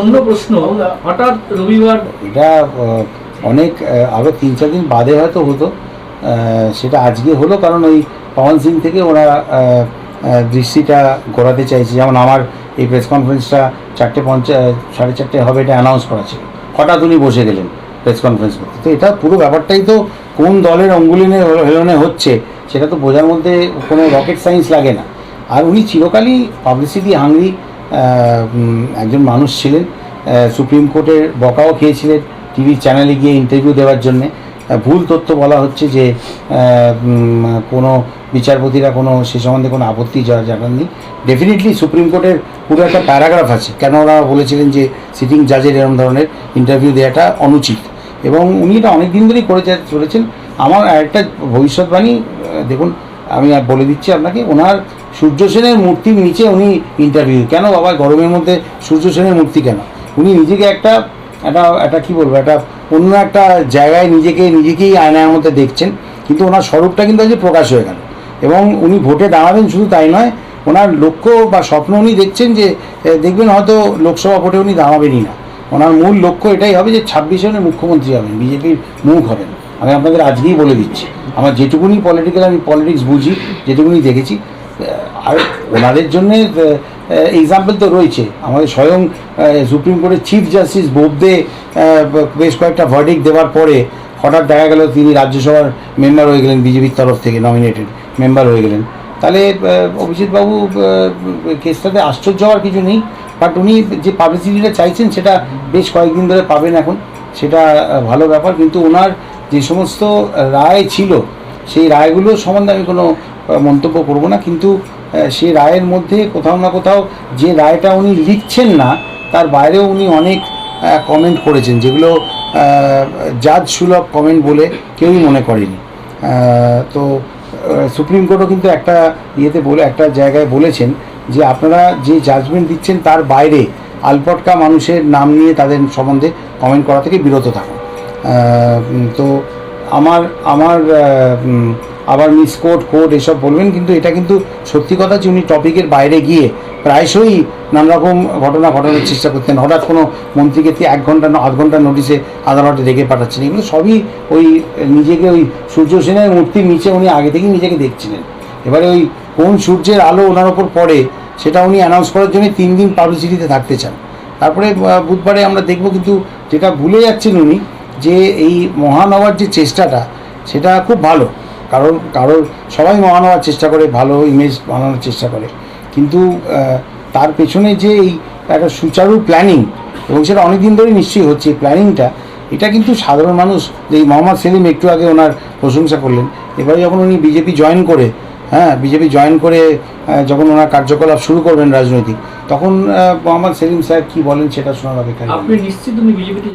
অন্য প্রশ্ন। হঠাৎ রবিবার এটা অনেক আহ, আরও তিন চার দিন বাদে হয়তো হতো। সেটা আজকে হলো কারণ ওই পবন সিং থেকে ওরা দৃষ্টিটা ঘোরাতে চাইছে। যেমন আমার এই প্রেস কনফারেন্সটা চারটে পঞ্চা সাড়ে চারটে হবে এটা অ্যানাউন্স করা ছিল। হঠাৎ উনি বসে গেলেন প্রেস কনফারেন্স করতে। তো এটা পুরো ব্যাপারটাই তো কোন দলের অঙ্গুলিনে হেলনে হচ্ছে সেটা তো বোঝার মধ্যে কোনো রকেট সায়েন্স লাগে না। আর উনি চিরকালই পাবলিসিটি হাংরি একজন মানুষ ছিলেন সুপ্রিম কোর্টের বকাও খেয়েছিলেন টিভি চ্যানেলে গিয়ে ইন্টারভিউ দেওয়ার জন্যে। ভুল তথ্য বলা হচ্ছে যে কোনো বিচারপতিরা কোনো, সে সম্বন্ধে কোনো আপত্তি জানাননি। ডেফিনেটলি সুপ্রিম কোর্টের পুরো একটা প্যারাগ্রাফ আছে, কেন ওরা বলেছিলেন যে সিটিং জাজের এরকম ধরনের ইন্টারভিউ দেওয়াটা অনুচিত। এবং উনি এটা অনেক দিন ধরেই করে চলেছেন। আমার একটা ভবিষ্যৎবাণী দেখুন, আমি আর বলে দিচ্ছি আপনাকে, ওনার সূর্য সেনের মূর্তির নিচে উনি ইন্টারভিউ কেন বাবা, গরমের মধ্যে সূর্য সেনের মূর্তি কেন? উনি নিজেকে একটা একটা একটা কী বলব, একটা অন্য একটা জায়গায় নিজেকে, নিজেকেই আয়নার মধ্যে দেখছেন, কিন্তু ওনার স্বরূপটা কিন্তু আজকে প্রকাশ হয়ে গেল। এবং উনি ভোটে দাঁড়াবেন শুধু তাই নয়, ওনার লক্ষ্য বা স্বপ্ন উনি দেখছেন যে দেখবেন হয়তো লোকসভা ভোটে উনি দাঁড়াবেনই না। ওনার মূল লক্ষ্য এটাই হবে যে ছাব্বিশে উনি মুখ্যমন্ত্রী হবেন, বিজেপির মুখ হবেন। আমি আপনাদের আজকেই বলে দিচ্ছি, আমার যেটুকুনি পলিটিক্যাল আমি পলিটিক্স বুঝি, যেটুকুনি দেখেছি আর ওনাদের জন্য এক্সাম্পল তো রয়েছে। আমাদের স্বয়ং সুপ্রিম কোর্টের চিফ জাস্টিস বোবদে বেশ কয়েকটা ভার্ডিক দেওয়ার পরে হঠাৎ দেখা গেল তিনি রাজ্যসভার মেম্বার হয়ে গেলেন, বিজেপির তরফ থেকে নমিনেটেড মেম্বার হয়ে গেলেন। তাহলে অভিজিৎবাবু কেসটাতে আশ্চর্য হওয়ার কিছু নেই বাট উনি যে পাবলিসিটিটা চাইছেন, সেটা বেশ কয়েকদিন ধরে পাবেন এখন। সেটা ভালো ব্যাপার, কিন্তু ওনার যে সমস্ত রায় ছিল, সেই রায়গুলো সম্বন্ধে আমি কোনো মন্তব্য করব না, কিন্তু সেই রায়ের মধ্যে কোথাও না কোথাও যে রায়টা উনি লিখছেন না, তার বাইরেও উনি অনেক কমেন্ট করেছেন, যেগুলো জাজ সুলভ কমেন্ট বলে কেউই মনে করেনি। তো সুপ্রিম কোর্টও কিন্তু একটা ইয়েতে বলে, একটা জায়গায় বলেছেন যে আপনারা যে জাজমেন্ট দিচ্ছেন তার বাইরে আলপটকা মানুষের নাম নিয়ে তাদের সম্বন্ধে কমেন্ট করা থেকে বিরত থাকুন। তো আমার আমার আবার মিস কোড কোড এসব বলবেন, কিন্তু এটা কিন্তু সত্যি কথা যে উনি টপিকের বাইরে গিয়ে প্রায়শই নানা রকম ঘটনা ঘটানোর চেষ্টা করতেন। হঠাৎ কোনো মন্ত্রীকে এক ঘণ্টা আধ ঘণ্টার নোটিশে আদালতে ডেকে পাঠাচ্ছেন এগুলো সবই ওই নিজেকে ওই সূর্য সেনের মূর্তির নিচে উনি আগে থেকেই নিজেকে দেখছিলেন। এবারে ওই কোন সূর্যের আলো ওনার ওপর পড়ে, সেটা উনি অ্যানাউন্স করার জন্য তিন দিন পাবলিসিটিতে থাকতে চান। তারপরে বুধবারে আমরা দেখব কিন্তু যেটা ভুলে যাচ্ছেন উনি, যে এই মহান হওয়ার যে চেষ্টাটা, সেটা খুব ভালো। কারণ কারোর সবাই হওয়ার চেষ্টা করে ভালো ইমেজ বানানোর চেষ্টা করে। কিন্তু তার পেছনে যে এই একটা সুচারু প্ল্যানিং এবং সেটা অনেক দিন ধরেই নিশ্চয়ই হচ্ছে এই প্ল্যানিংটা এটা কিন্তু সাধারণ মানুষ যে এই মোহাম্মদ সেলিম একটু আগে ওনার প্রশংসা করলেন এবারে যখন উনি বিজেপি জয়েন করে হ্যাঁ বিজেপি জয়েন করে যখন ওনার কার্যকলাপ শুরু করবেন রাজনৈতিক তখন মোহাম্মদ সেলিম সাহেব কী বলেন সেটা শোনার অপেক্ষা আপনি নিশ্চিত উনি বিজেপিতে